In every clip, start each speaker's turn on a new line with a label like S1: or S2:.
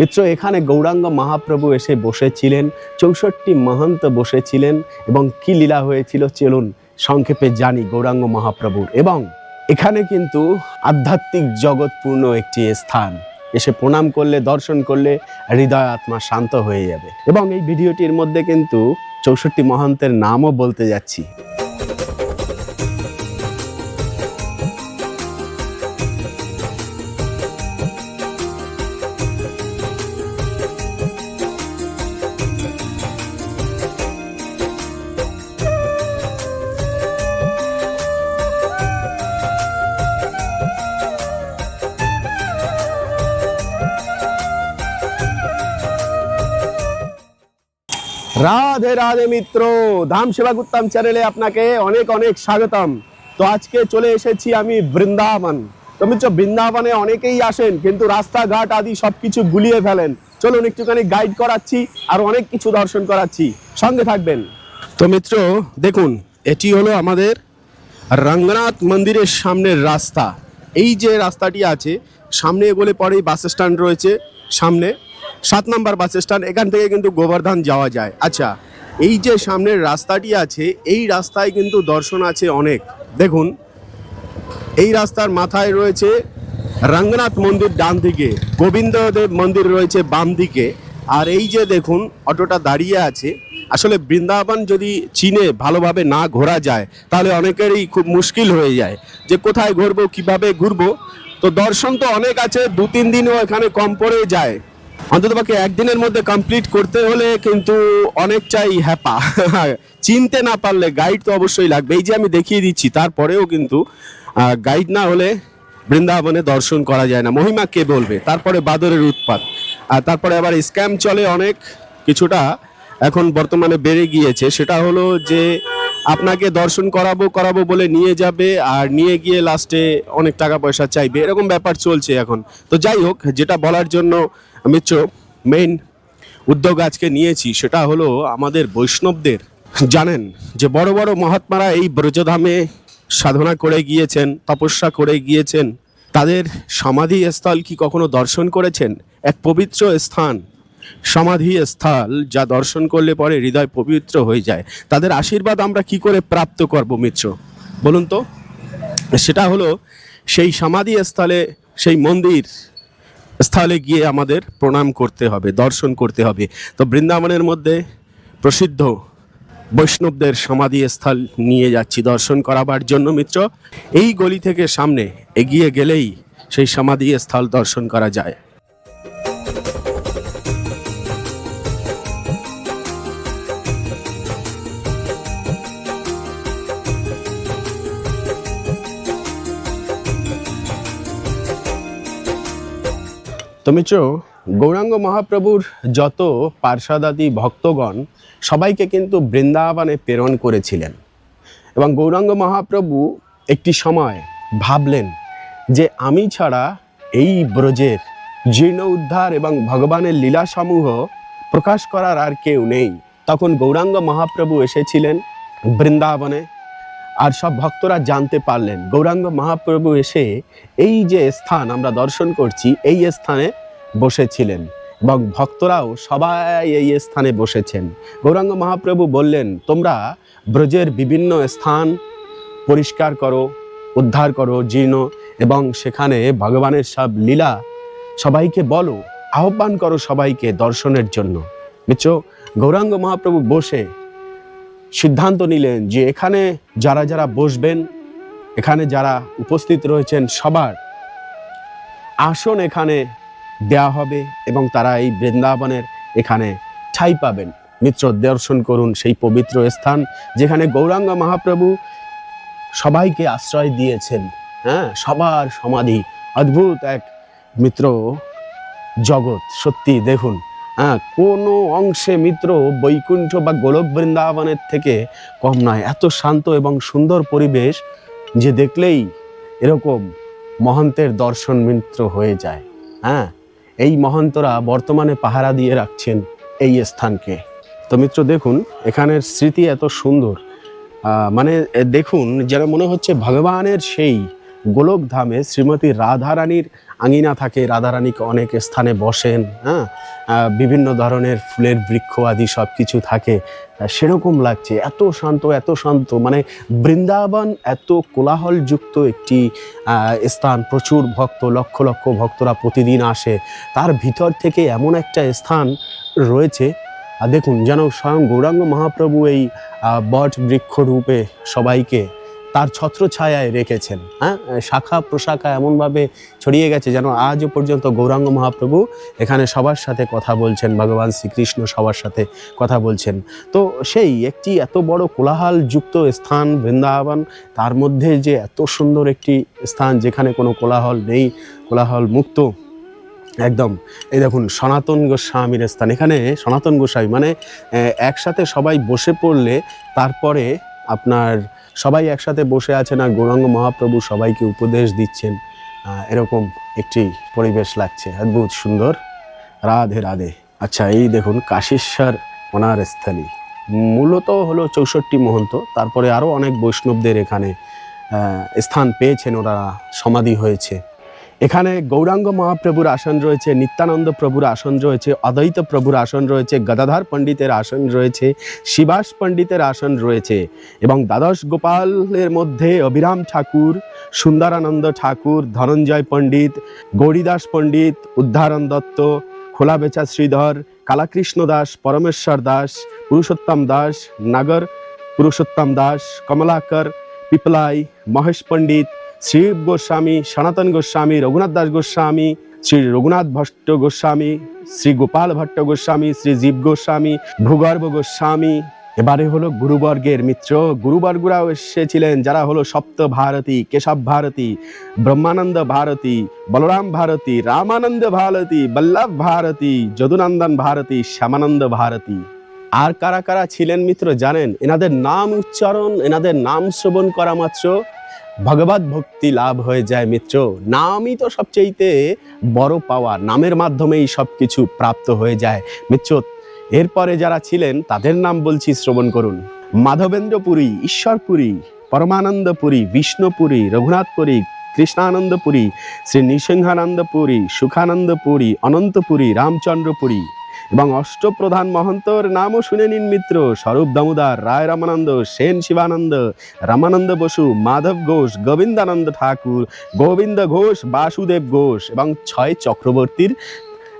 S1: মিত্র, এখানে গৌরাঙ্গ মহাপ্রভু এসে বসেছিলেন, চৌষট্টি মহন্ত বসেছিলেন এবং কি লীলা হয়েছিল চলুন সংক্ষেপে জানি গৌরাঙ্গ মহাপ্রভুর। এবং এখানে কিন্তু আধ্যাত্মিক জগৎপূর্ণ একটি স্থান। এসে প্রণাম করলে, দর্শন করলে হৃদয় আত্মা শান্ত হয়ে যাবে। এবং এই ভিডিওটির মধ্যে কিন্তু চৌষট্টি মহন্তের নামও বলতে যাচ্ছি। রাধে রাধে মিত্র, ধাম সেবা উত্তম চ্যানেলে আপনাকে অনেক অনেক স্বাগতম। তো আজকে চলে এসেছি আমি বৃন্দাবন। তো মিত্র, বৃন্দাবনে অনেকেই আসেন, কিন্তু রাস্তাঘাট আদি সবকিছু গুলিয়ে ফেলেন। চলুন একটুখানি গাইড করাচ্ছি, আর অনেক কিছু দর্শন করাচ্ছি। সঙ্গে থাকবেন। তো মিত্র, দেখুন, এটি হলো আমাদের রঙ্গনাথ মন্দিরের সামনের রাস্তা। এই যে রাস্তাটি আছে, সামনে এগোলে পরেই বাস স্ট্যান্ড রয়েছে, সামনে। সাত নম্বর বাস স্ট্যান্ড, এখান থেকে কিন্তু গোবর্ধন যাওয়া যায়। আচ্ছা এই যে সামনের রাস্তাটি আছে, এই রাস্তায় কিন্তু দর্শন আছে অনেক। দেখুন, এই রাস্তার মাথায় রয়েছে রঙ্গনাথ মন্দির ডান দিকে, গোবিন্দদেব মন্দির রয়েছে বাম দিকে। আর এই যে দেখুন, অটোটা দাঁড়িয়ে আছে। আসলে বৃন্দাবন যদি চীনে ভালোভাবে না ঘোরা যায়, তাহলে অনেকেরই খুব মুশকিল হয়ে যায় যে কোথায় ঘুরবো, কীভাবে ঘুরবো। তো দর্শন তো অনেক আছে দু তিন দিনও এখানে কম পড়ে যায়। অন্তত পক্ষে একদিনের মধ্যে কমপ্লিট করতে হলে কিন্তু অনেকটাই হ্যাপা। চিনতে না পারলে গাইড তো অবশ্যই লাগবে। এই যে আমি দেখিয়ে দিচ্ছি, তারপরেও কিন্তু গাইড না হলে বৃন্দাবনে দর্শন করা যায় না। মহিমা কে বলবে? তারপরে বাদরের উৎপাত। আর তারপরে আবার স্ক্যাম চলে অনেক। কিছুটা এখন বর্তমানে বেড়ে গিয়েছে। সেটা হলো যে আপনাকে দর্শন করাবো করাবো বলে নিয়ে যাবে আর নিয়ে গিয়ে লাস্টে অনেক টাকা পয়সা চাইবে। এরকম ব্যাপার চলছে এখন। তো যাই হোক, যেটা বলার জন্য মিত্র মেইন উদ্যোগ আজকে নিয়েছি সেটা হলো আমাদের বৈষ্ণবদের। জানেন যে বড় বড় মহাত্মারা এই ব্রজধামে সাধনা করে গিয়েছেন, তপস্যা করে গিয়েছেন। তাদের সমাধি স্থল কি কখনো দর্শন করেছেন? এক পবিত্র স্থান সমাধি স্থল যা দর্শন করলে পরে হৃদয় পবিত্র হয়ে যায়। তাদের আশীর্বাদ আমরা কি করে প্রাপ্ত করব মিত্র? বলুন তো। সেটা হলো সেই সমাধি স্থলে সেই মন্দির স্থলে গিয়ে আমাদের প্রণাম করতে হবে, দর্শন করতে হবে। তো বৃন্দাবনের মধ্যে প্রসিদ্ধ বৈষ্ণবদের সমাধি স্থল নিয়ে যাচ্ছি দর্শন করাবার জন্য, মিত্র। এই গলি থেকে সামনে এগিয়ে গেলেই সেই সমাধি স্থল দর্শন করা যায়। তো মিত্র গৌরাঙ্গ মহাপ্রভুর যত পার্ষদাদি ভক্তগণ, সবাইকে কিন্তু বৃন্দাবনে প্রেরণ করেছিলেন। এবং গৌরাঙ্গ মহাপ্রভু একটি সময় ভাবলেন যে আমি ছাড়া এই ব্রজের জীর্ণ উদ্ধার এবং ভগবানের লীলাসমূহ প্রকাশ করার আর কেউ নেই। তখন গৌরাঙ্গ মহাপ্রভু এসেছিলেন বৃন্দাবনে। আর সব ভক্তরা জানতে পারলেন। গৌরাঙ্গ মহাপ্রভু এসে এই যে স্থান আমরা দর্শন করছি, এই স্থানে বসেছিলেন এবং ভক্তরাও সবাই এই স্থানে বসেছেন। গৌরাঙ্গ মহাপ্রভু বললেন, তোমরা ব্রজের বিভিন্ন স্থান পরিষ্কার করো, উদ্ধার করো, জীর্ণ এবং সেখানে ভগবানের সব লীলা সবাইকে বলো, আহ্বান করো সবাইকে দর্শনের জন্য। মিত্র, গৌরাঙ্গ মহাপ্রভু বসে সিদ্ধান্ত নিলেন যে এখানে যারা যারা বসবেন, এখানে যারা উপস্থিত রয়েছেন সবার আসন এখানে দেয়া হবে এবং তারা এই বৃন্দাবনের এখানে ঠাই পাবেন। মিত্র দর্শন করুন সেই পবিত্র স্থান যেখানে গৌরাঙ্গ মহাপ্রভু সবাইকে আশ্রয় দিয়েছেন। হ্যাঁ সবার সমাধি। অদ্ভুত এক মিত্র জগৎ। সত্যি দেখুন হ্যাঁ কোনো অংশে মিত্র বৈকুণ্ঠ বা গোলক বৃন্দাবনের থেকে কম নয়। এত শান্ত এবং সুন্দর পরিবেশ যে দেখলেই এরকম মহন্তের দর্শন মিত্র হয়ে যায়। হ্যাঁ এই মহন্তরা বর্তমানে পাহারা দিয়ে রাখছেন এই স্থানকে। তো মিত্র, দেখুন, এখানের স্মৃতি এত সুন্দর। মানে দেখুন, যেন মনে হচ্ছে ভগবানের সেই গোলকধামে শ্রীমতী রাধারানীর আঙিনা থাকে, রাধারানী অনেক স্থানে বসেন হ্যাঁ? বিভিন্ন ধরনের ফুলের বৃক্ষ আদি সব কিছু থাকে সেরকম লাগছে, এত শান্ত এত শান্ত মানে বৃন্দাবন এত কোলাহলযুক্ত একটি স্থান। প্রচুর ভক্ত, লক্ষ লক্ষ ভক্তরা প্রতিদিন আসে। তার ভিতর থেকে এমন একটা স্থান রয়েছে দেখুন যেন স্বয়ং গৌরাঙ্গ মহাপ্রভু এই বট বৃক্ষ রূপে সবাইকে তার ছত্রছায়ায় রেখেছেন। হ্যাঁ? শাখা প্রশাখা এমনভাবে ছড়িয়ে গেছে যেন আজও পর্যন্ত গৌরাঙ্গ মহাপ্রভু এখানে সবার সাথে কথা বলছেন, ভগবান শ্রীকৃষ্ণ সবার সাথে কথা বলছেন। তো সেই একটি এত বড় কোলাহল যুক্ত স্থান বৃন্দাবন, তার মধ্যে যে এত সুন্দর একটি স্থান যেখানে কোনো কোলাহল নেই, কোলাহল মুক্ত, একদম। এই দেখুন, সনাতন গোস্বামীর স্থান। এখানে সনাতন গোস্বামী মানে একসাথে সবাই বসে পড়লে তারপরে আপনার সবাই একসাথে বসে আছেন আর গৌরাঙ্গ মহাপ্রভু সবাইকে উপদেশ দিচ্ছেন। এরকম একটি পরিবেশ লাগছে। অদ্ভুত সুন্দর। রাধে রাধে। আচ্ছা এই দেখুন, কাশীশ্বর ওনার স্থলী। মূলত হলো চৌষট্টি মহন্ত। তারপরে আরও অনেক বৈষ্ণবদের এখানে স্থান পেয়েছেন ওরা সমাধি হয়েছে। এখানে গৌরাঙ্গ মহাপ্রভুর আসন রয়েছে, নিত্যানন্দ প্রভুর আসন রয়েছে, অদ্বৈত প্রভুর আসন রয়েছে, গদাধর পণ্ডিতের আসন রয়েছে, শিবাস পণ্ডিতের আসন রয়েছে এবং দ্বাদশ গোপালের মধ্যে অবিরাম ঠাকুর, সুন্দরানন্দ ঠাকুর, ধনঞ্জয় পণ্ডিত, গৌরীদাস পণ্ডিত, উদ্ধারণ দত্ত, খোলাবেচা শ্রীধর, কালাকৃষ্ণ দাস, পরমেশ্বর দাস, পুরুষোত্তম দাস, নাগর পুরুষোত্তম দাস, কমলাকর, পিপলাই, মহেশ পণ্ডিত শিব গোস্বামী, সনাতন গোস্বামী, রঘুনাথ দাস গোস্বামী, শ্রী রঘুনাথ ভট্ট গোস্বামী, শ্রী গোপাল ভট্ট গোস্বামী, শ্রী জীব গোস্বামী, ভূগর্ভ গোস্বামী। এবারে হলো গুরুবর্গের মিত্র। গুরুবর্গরাও এসেছিলেন। যারা হলো সপ্ত ভারতী, কেশব ভারতী, ব্রহ্মানন্দ ভারতী, বলরাম ভারতী, রামানন্দ ভারতী, বল্লভ ভারতী, যদুনন্দন ভারতী, শ্যামানন্দ ভারতী। আর কারা কারা ছিলেন মিত্র জানেন? এনাদের নাম উচ্চারণ, এনাদের নাম শ্রবণ করা মাত্র ভগবত ভক্তি লাভ হয়ে যায় মিত্র। নামই তো সবচেয়েতে বড় পাওয়া নামের মাধ্যমেই সব কিছু প্রাপ্ত হয়ে যায়। মিত্র, এরপরে যারা ছিলেন, তাদের নাম বলছি শ্রবণ করুন। মাধবেন্দ্র মাধবেন্দ্রপুরী, ঈশ্বরপুরী, পরমানন্দপুরী, বিষ্ণুপুরী, রঘুনাথপুরী, কৃষ্ণানন্দপুরী, শ্রী নৃসিংহানন্দপুরী, সুখানন্দপুরী, অনন্তপুরী, রামচন্দ্রপুরী এবং অষ্টপ্রধান মহন্তর নামও শুনে নিন মিত্র, স্বরূপ দামোদর রায় রামানন্দ, সেন শিবানন্দ, রামানন্দ বসু, মাধব ঘোষ, গোবিন্দানন্দ ঠাকুর, গোবিন্দ ঘোষ, বাসুদেব ঘোষ এবং ছয় চক্রবর্তীর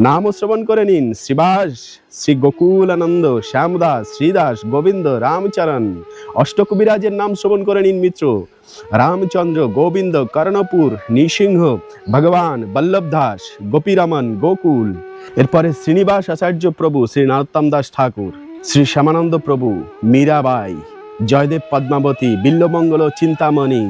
S1: নামও শ্রবণ করে নিন। শ্রীবাস, শ্রী গোকুলানন্দ, শ্যামদাস, শ্রীদাস, গোবিন্দ, রামচরণ। অষ্টকবিরাজের নাম শ্রবণ করে নিন মিত্র। রামচন্দ্র, গোবিন্দ, কর্ণপুর, নৃসিংহ, ভগবান বল্লভ দাস, গোপীরমন, গোকুল। এরপরে শ্রীনিবাস আচার্য প্রভু শ্রী নরোত্তম দাস ঠাকুর, শ্রী শ্যামানন্দ প্রভু মীরাবাই জয়দেব পদ্মাবতী, বিল্লমঙ্গল চিন্তামণি,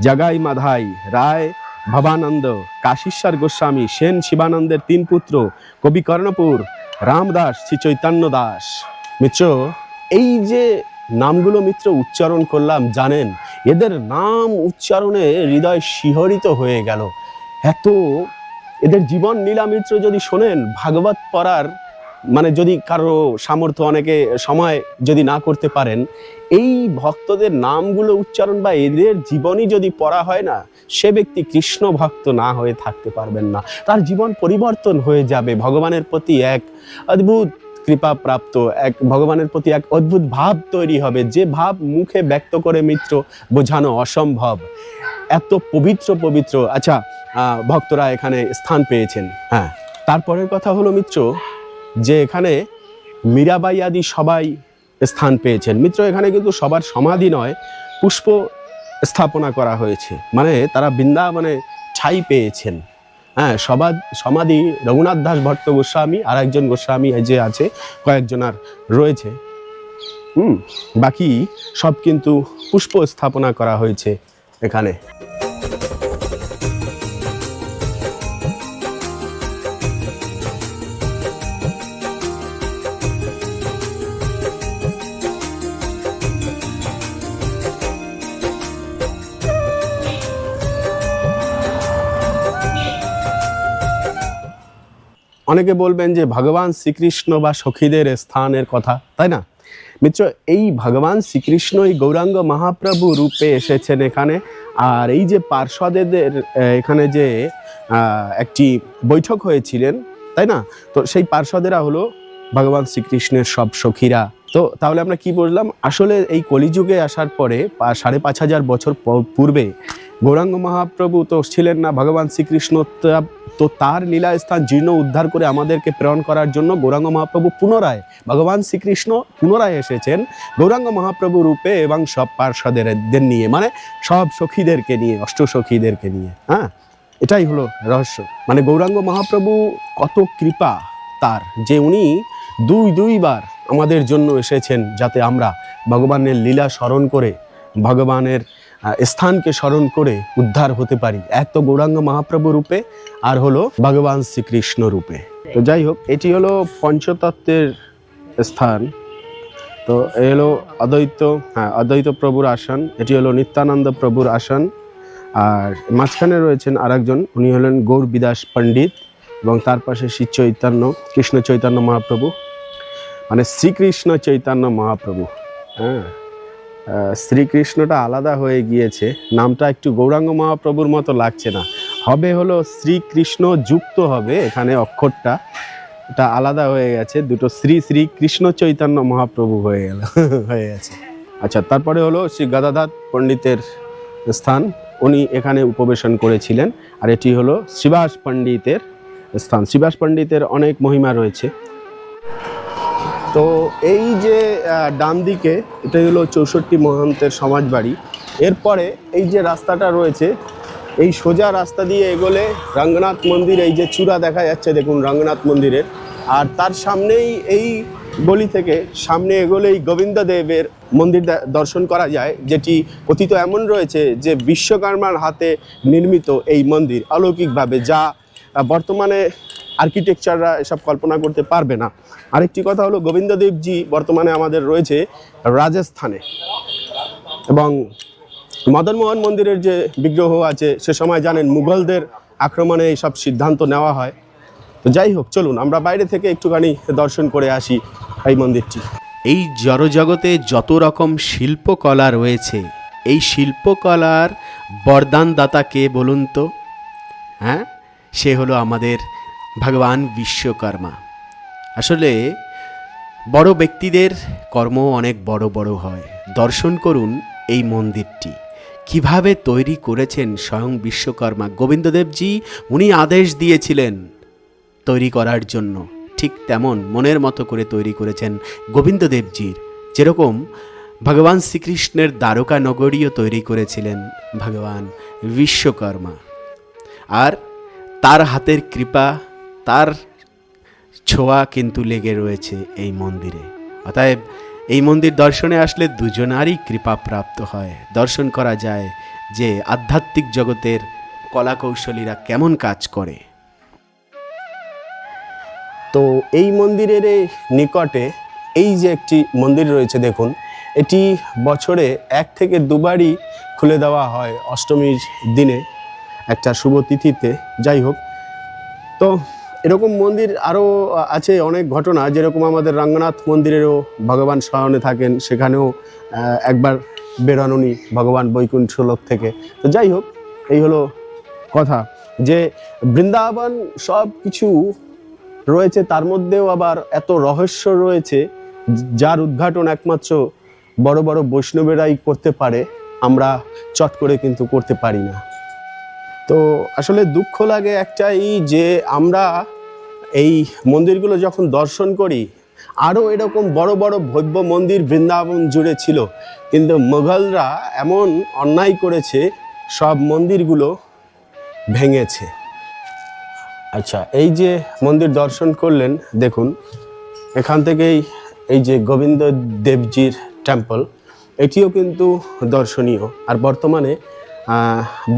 S1: জাগাই মাধাই, রায় ভবানন্দ, কাশীশ্বর গোস্বামী, সেন শিবানন্দের তিন পুত্র, কবি কর্ণপুর রামদাস শ্রী চৈতন্য দাস। মিত্র, এই যে নামগুলো মিত্র উচ্চারণ করলাম, জানেন? এদের নাম উচ্চারণে হৃদয় শিহরিত হয়ে গেল। এত এদের জীবন লীলা মিত্র যদি শোনেন, ভাগবত পড়ার মানে যদি কারও সামর্থ্য অনেকে সময় যদি না করতে পারেন, এই ভক্তদের নামগুলো উচ্চারণ বা এদের জীবনই যদি পড়া হয় না, সে ব্যক্তি কৃষ্ণ ভক্ত না হয়ে থাকতে পারবেন না। তার জীবন পরিবর্তন হয়ে যাবে। ভগবানের প্রতি এক অদ্ভুত কৃপা প্রাপ্ত, এক ভগবানের প্রতি এক অদ্ভুত ভাব তৈরি হবে। যে ভাব মুখে ব্যক্ত করে মিত্র, বোঝানো অসম্ভব। এত পবিত্র পবিত্র। আচ্ছা ভক্তরা এখানে স্থান পেয়েছেন। হ্যাঁ। তারপরের কথা হলো মিত্র, যে এখানে মীরাবাই আদি সবাই স্থান পেয়েছেন। মিত্র, এখানে কিন্তু সবার সমাধি নয়, পুষ্প স্থাপনা করা হয়েছে। মানে তারা বৃন্দাবনে ঠাই পেয়েছেন। হ্যাঁ সবা, সমাধি রঘুনাথ দাস, ভট্ট গোস্বামী আর একজন গোস্বামী যে আছে, কয়েকজন আর রয়েছে। হুম, বাকি সব কিন্তু পুষ্প স্থাপনা করা হয়েছে এখানে। অনেকে বলবেন যে ভগবান শ্রীকৃষ্ণ বা সখীদের স্থানের কথা তাই না? মিত্র এই ভগবান শ্রীকৃষ্ণ এই গৌরাঙ্গ মহাপ্রভু রূপে এসেছেন এখানে আর এই যে পার্ষদেদের আহ, এখানে যে একটি বৈঠক হয়েছিলেন তাই না? তো সেই পার্ষদেরা হলো ভগবান শ্রীকৃষ্ণের সব সখীরা। তো তাহলে আমরা কি বললাম আসলে এই কলিযুগে আসার পরে সাড়ে পাঁচ হাজার বছর পূর্বে গৌরাঙ্গ মহাপ্রভু তো ছিলেন না, ভগবান শ্রীকৃষ্ণ তা- তার লীলা স্থান জীর্ণ উদ্ধার করে আমাদেরকে প্রেরণ করার জন্য গৌরাঙ্গ মহাপ্রভু পুনরায়, ভগবান শ্রীকৃষ্ণ পুনরায় এসেছেন গৌরাঙ্গ মহাপ্রভু রূপে এবং সব পার্ষদেরদের নিয়ে মানে সব সখীদেরকে নিয়ে, অষ্ট সখীদেরকে নিয়ে হ্যাঁ? এটাই হলো রহস্য। মানে গৌরাঙ্গ মহাপ্রভু কত কৃপা তার, যে উনি দুই দুইবার আমাদের জন্য এসেছেন যাতে আমরা ভগবানের লীলা স্মরণ করে ভগবানের স্থানকে স্মরণ করে উদ্ধার হতে পারি। এক তো গৌরাঙ্গ মহাপ্রভু রূপে আর হলো ভগবান শ্রীকৃষ্ণ রূপে। তো যাই হোক, এটি হলো পঞ্চতত্ত্বের স্থান। তো এ হলো অদ্বৈত হ্যাঁ অদ্বৈত প্রভুর আসন, এটি হলো নিত্যানন্দ প্রভুর আসন। আর মাঝখানে রয়েছেন আরেকজন, উনি হলেন গৌর বিদাস পণ্ডিত এবং তার পাশে শ্রী চৈতন্য, কৃষ্ণ চৈতন্য মহাপ্রভু। মানে শ্রীকৃষ্ণ চৈতন্য মহাপ্রভু হ্যাঁ। শ্রীকৃষ্ণটা আলাদা হয়ে গিয়েছে। নামটা একটু গৌরাঙ্গ মহাপ্রভুর মতো লাগছে না। হবে হলো শ্রীকৃষ্ণ যুক্ত হবে এখানে অক্ষরটা। এটা আলাদা হয়ে গেছে। দুটো শ্রী শ্রী কৃষ্ণ চৈতন্য মহাপ্রভু হয়ে গেল, হয়ে গেছে। আচ্ছা তারপরে হলো শ্রী গদাধর পণ্ডিতের স্থান। উনি এখানে উপবেশন করেছিলেন। আর এটি হলো শ্রীবাস পণ্ডিতের স্থান। শ্রীবাস পণ্ডিতের অনেক মহিমা রয়েছে। তো এই যে ডান দিকে এটা হলো চৌষট্টি মহন্তের সমাজবাড়ি। এরপরে এই যে রাস্তাটা রয়েছে, এই সোজা রাস্তা দিয়ে এগোলে রঙ্গনাথ মন্দির, এই যে চূড়া দেখা যাচ্ছে, দেখুন রঙ্গনাথ মন্দিরের। আর তার সামনেই এই গলি থেকে সামনে এগোলেই গোবিন্দ দেবের মন্দির দর্শন করা যায়, যেটি কথিত এমন রয়েছে যে বিশ্বকর্মার হাতে নির্মিত এই মন্দির অলৌকিকভাবে, যা বর্তমানে আর্কিটেকচাররা এসব কল্পনা করতে পারবে না। আরেকটি কথা হলো, গোবিন্দদেবজি বর্তমানে আমাদের রয়েছে রাজস্থানে। এবং মদনমোহন মন্দিরের যে বিগ্রহ আছে, সে সময় জানেন মুঘলদের আক্রমণে এইসব সিদ্ধান্ত নেওয়া হয়। তো যাই হোক, চলুন, আমরা বাইরে থেকে একটুখানি দর্শন করে আসি এই মন্দিরটি।
S2: এই জড়জগতে যত রকম শিল্পকলা রয়েছে, এই শিল্পকলার বরদানদাতা কে বলুন তো হ্যাঁ? সে হলো আমাদের ভগবান বিশ্বকর্মা। আসলে বড় ব্যক্তিদের কর্ম অনেক বড় বড় হয়। দর্শন করুন এই মন্দিরটি। কীভাবে তৈরি করেছেন স্বয়ং বিশ্বকর্মা গোবিন্দদেবজি, উনি আদেশ দিয়েছিলেন তৈরি করার জন্য। ঠিক তেমন মনের মতো করে তৈরি করেছেন গোবিন্দদেবজির। যেরকম ভগবান শ্রীকৃষ্ণের দ্বারকা নগরীও তৈরি করেছিলেন ভগবান বিশ্বকর্মা। আর তার হাতের কৃপা তার ছোঁয়া কিন্তু লেগে রয়েছে এই মন্দিরে। অতএব এই মন্দির দর্শনে আসলে দুজনারই কৃপা প্রাপ্ত হয়। দর্শন করা যায় যে আধ্যাত্মিক জগতের কলাকৌশলীরা কেমন কাজ করে।
S1: তো এই মন্দিরের নিকটে এই যে একটি মন্দির রয়েছে দেখুন, এটি বছরে এক থেকে দুবারই খুলে দেওয়া হয় অষ্টমীর দিনে। একটা শুভ তিথিতে, যাই হোক। তো এরকম মন্দির আরও আছে অনেক ঘটনা। যেরকম আমাদের রঙ্গনাথ মন্দিরেরও ভগবান শয়নে থাকেন, সেখানেও একবার বেরানুনি ভগবান বৈকুণ্ঠ লোক থেকে। তো যাই হোক, এই হলো কথা। যে বৃন্দাবন সব কিছু রয়েছে, তার মধ্যেও আবার এত রহস্য রয়েছে, যার উদ্ঘাটন একমাত্র বড় বড় বৈষ্ণবেরাই করতে পারে, আমরা চট করে কিন্তু করতে পারি না। তো আসলে দুঃখ লাগে একটাই যে আমরা এই মন্দিরগুলো যখন দর্শন করি আরও এরকম বড় বড় ভব্য মন্দির বৃন্দাবন জুড়ে ছিল। কিন্তু মোগলরা এমন অন্যায় করেছে, সব মন্দিরগুলো ভেঙেছে। আচ্ছা এই যে মন্দির দর্শন করলেন, দেখুন, এখান থেকেই এই যে গোবিন্দ দেবজির টেম্পল এটিও কিন্তু দর্শনীয়। আর বর্তমানে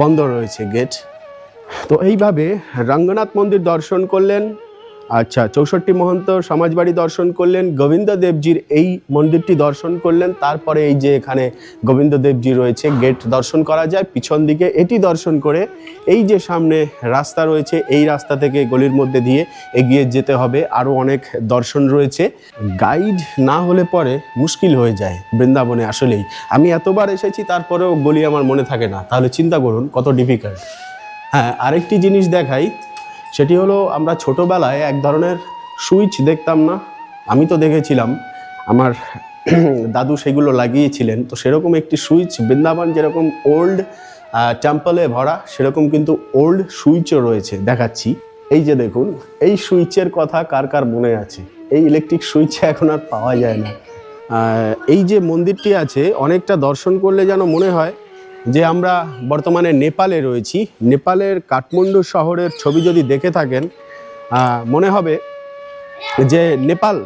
S1: বন্ধ রয়েছে গেট তো এইভাবে রঙ্গনাথ মন্দির দর্শন করলেন আচ্ছা চৌষট্টি মহন্ত সমাজবাড়ি দর্শন করলেন, গোবিন্দ দেবজির এই মন্দিরটি দর্শন করলেন, তারপরে এই যে এখানে গোবিন্দ দেবজি রয়েছে, গেট দর্শন করা যায়, পিছন দিকে এটি দর্শন করে এই যে সামনে রাস্তা রয়েছে, এই রাস্তা থেকে গলির মধ্যে দিয়ে এগিয়ে যেতে হবে, আরও অনেক দর্শন রয়েছে। গাইড না হলে পরে মুশকিল হয়ে যায় বৃন্দাবনে আসলেই। আমি এতবার এসেছি, তারপরেও গলি আমার মনে থাকে না, তাহলে চিন্তা করুন, কত ডিফিকাল্ট হ্যাঁ আরেকটি জিনিস দেখাই সেটি হলো আমরা ছোটোবেলায় এক ধরনের সুইচ দেখতাম না। আমি তো দেখেছিলাম, আমার দাদু সেগুলো লাগিয়েছিলেন। তো সেরকম একটি সুইচ, বৃন্দাবন যেরকম ওল্ড টেম্পলে ভরা, সেরকম কিন্তু ওল্ড সুইচও রয়েছে, দেখাচ্ছি। এই যে দেখুন, এই সুইচের কথা কার কার মনে আছে? এই ইলেকট্রিক সুইচ এখন আর পাওয়া যায় না। এই যে মন্দিরটি আছে, অনেকটা দর্শন করলে যেন মনে হয় যে আমরা বর্তমানে নেপালে রয়েছি, নেপালের কাঠমান্ডু শহরের ছবি যদি দেখে থাকেন মনে হবে যে নেপাল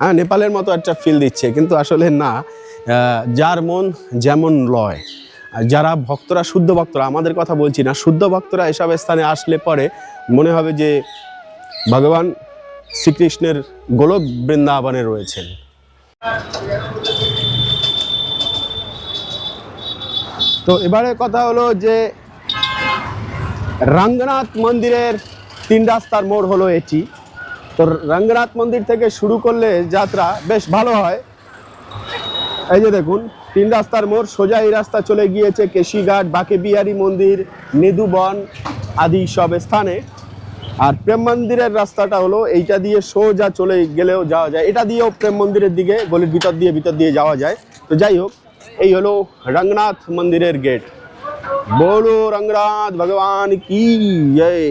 S1: হ্যাঁ নেপালের মতো একটা ফিল দিচ্ছে, কিন্তু আসলে না যার মন যেমন লয়। যারা ভক্তরা, শুদ্ধ ভক্তরা, আমাদের কথা বলছি না, শুদ্ধ ভক্তরা এসব স্থানে আসলে পরে মনে হবে যে ভগবান শ্রীকৃষ্ণের গোলক বৃন্দাবনে রয়েছেন। তো এবারে কথা হলো যে রঙ্গনাথ মন্দিরের তিন রাস্তার মোড় হলো এটি। তো রঙ্গনাথ মন্দির থেকে শুরু করলে যাত্রা বেশ ভালো হয়। এই যে দেখুন, তিন রাস্তার মোড়, সোজা এই রাস্তা চলে গিয়েছে কেশিঘাট বাকে বিহারি মন্দির নেদুবন আদি সব স্থানে। আর প্রেম মন্দিরের রাস্তাটা হলো এইটা দিয়ে সোজা চলে গেলেও যাওয়া যায়। এটা দিয়েও প্রেম মন্দিরের দিকে, গলির ভিতর দিয়ে ভিতর দিয়ে যাওয়া যায়। তো যাই হোক এই হলো রঙ্গনাথ মন্দিরের গেট বলো রঙ্গনাথ ভগবান কি জয়